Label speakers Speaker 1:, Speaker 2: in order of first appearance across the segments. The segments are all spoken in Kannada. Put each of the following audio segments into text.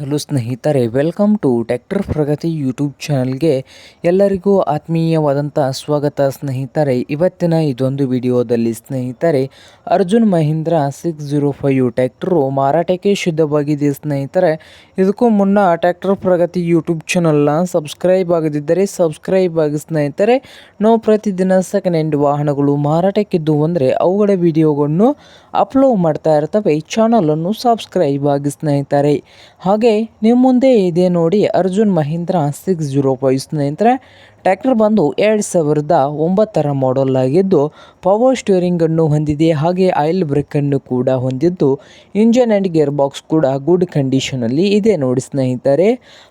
Speaker 1: ಹಲೋ ಸ್ನೇಹಿತರೆ, welcome to tractor Pragati YouTube ಚಾನಲ್ಗೆ ಎಲ್ಲರಿಗೂ ಆತ್ಮೀಯವಾದಂಥ ಸ್ವಾಗತ ಸ್ನೇಹಿತರೆ. ಇವತ್ತಿನ ಇದೊಂದು ವಿಡಿಯೋದಲ್ಲಿ ಸ್ನೇಹಿತರೆ, Arjun Mahindra six zero five tractor ಮಾರಾಟಕ್ಕೆ ಶುದ್ಧವಾಗಿದೆ ಸ್ನೇಹಿತರೆ. ಇದಕ್ಕೂ ಮುನ್ನ ಟ್ಯಾಕ್ಟರ್ ಪ್ರಗತಿ ಯೂಟ್ಯೂಬ್ ಚಾನಲ್ನ ಸಬ್ಸ್ಕ್ರೈಬ್ ಆಗದಿದ್ದರೆ ಸಬ್ಸ್ಕ್ರೈಬ್ ಆಗಿ ಸ್ನೇಹಿತರೆ. ನಾವು ಪ್ರತಿದಿನ ಸೆಕೆಂಡ್ ಹ್ಯಾಂಡ್ ವಾಹನಗಳು ಮಾರಾಟಕ್ಕಿದ್ದು ಅಂದರೆ ಅವುಗಳ ವಿಡಿಯೋಗಳನ್ನು ಅಪ್ಲೋಡ್ ಮಾಡ್ತಾ ಇರ್ತವೆ. ಚಾನಲನ್ನು ಸಬ್ಸ್ಕ್ರೈಬ್ ಆಗಿ ಸ್ನೇಹಿತರೆ. ಹಾಗೆ ನಿಮ್ಮ ಮುಂದೆ ಇದೆ ನೋಡಿ Arjun Mahindra six zero five ಸ್ನೇಹಿತರೆ. ಟ್ರ್ಯಾಕ್ಟರ್ ಬಂದು ಎರಡು ಸಾವಿರದ ಒಂಬತ್ತರ ಮಾಡೆಲ್ ಆಗಿದ್ದು ಪವರ್ ಸ್ಟೀರಿಂಗನ್ನು ಹೊಂದಿದೆ. ಹಾಗೆ ಆಯಿಲ್ ಬ್ರೇಕ್ ಅನ್ನು ಕೂಡ ಹೊಂದಿದ್ದು ಇಂಜನ್ ಆ್ಯಂಡ್ ಗೇರ್ ಬಾಕ್ಸ್ ಕೂಡ ಗುಡ್ ಕಂಡೀಷನ್ ಅಲ್ಲಿ ಇದೆ ನೋಡಿ ಸ್ನೇಹಿತರೆ.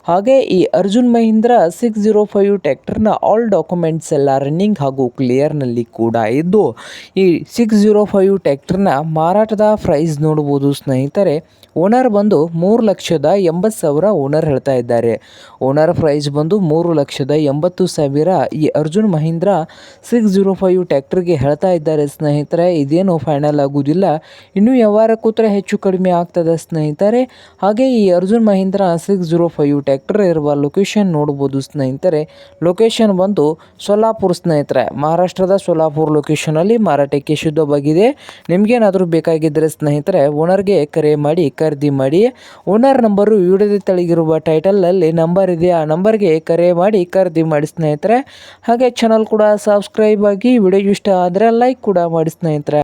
Speaker 1: ಹಾಗೆ ಈ Arjun Mahindra six zero five ಟ್ರ್ಯಾಕ್ಟರ್ನ ಆಲ್ ಡಾಕ್ಯುಮೆಂಟ್ಸ್ ಎಲ್ಲ ರನ್ನಿಂಗ್ ಹಾಗೂ ಕ್ಲಿಯರ್ನಲ್ಲಿ ಕೂಡ ಇದ್ದು, ಈ ಸಿಕ್ಸ್ ಜೀರೋ ಫೈವ್ ಟ್ರ್ಯಾಕ್ಟರ್ನ ಮಾರಾಟದ ಪ್ರೈಸ್ ನೋಡ್ಬೋದು ಸ್ನೇಹಿತರೆ. ಓನರ್ ಬಂದು ಮೂರು ಲಕ್ಷದ ಎಂಬತ್ತು ಸಾವಿರ ಓನರ್ ಹೇಳ್ತಾ ಇದ್ದಾರೆ. ಓನರ್ ಪ್ರೈಸ್ ಬಂದು ಮೂರು ಲಕ್ಷದ ಎಂಬತ್ತು ಸಾವಿರ. ಈ Arjun Mahindra six zero five ಟ್ಯಾಕ್ಟರ್ಗೆ ಹೇಳ್ತಾ ಇದ್ದಾರೆ, ಸ್ನೇಹಿತರೆ. ಇದೇನು ಫೈನಲ್ ಆಗುವುದಿಲ್ಲ ಇನ್ನೂ ವ್ಯವಹಾರ ಕೂತ್ರೆ ಹೆಚ್ಚು ಕಡಿಮೆ ಆಗ್ತದೆ ಸ್ನೇಹಿತರೆ. ಹಾಗೆ ಈ Arjun Mahindra six zero five tractor ಇರುವ ಲೊಕೇಶನ್ ನೋಡ್ಬೋದು ಸ್ನೇಹಿತರೆ. ಲೊಕೇಶನ್ ಬಂದು ಸೊಲ್ಲಾಪುರ ಸ್ನೇಹಿತರೆ. ಮಹಾರಾಷ್ಟ್ರದ ಸೊಲ್ಲಾಪುರ ಲೊಕೇಶನಲ್ಲಿ ಮಾರಾಟಕ್ಕೆ ಶುದ್ಧವಾಗಿದೆ. ನಿಮಗೇನಾದರೂ ಬೇಕಾಗಿದ್ದರೆ ಸ್ನೇಹಿತರೆ, ಓನರ್ಗೆ ಕರೆ ಮಾಡಿ, ಖರೀದಿ ಮಾಡಿ. ಓನರ್ ನಂಬರು ವಿಡಿಯೋದ ತೆಳಗಿರುವ ಟೈಟಲಲ್ಲಿ ನಂಬರ್ ಇದೆ. ಆ ನಂಬರ್ಗೆ ಕರೆ ಮಾಡಿ, ಖರೀದಿ ಮಾಡಿ ಸ್ನೇಹಿತರೆ. ಹಾಗೆ ಚಾನಲ್ ಕೂಡ ಸಬ್ಸ್ಕ್ರೈಬ್ ಆಗಿ ವಿಡಿಯೋ ಇಷ್ಟ ಆದರೆ ಲೈಕ್ ಕೂಡ ಮಾಡಿ ಸ್ನೇಹಿತರೆ.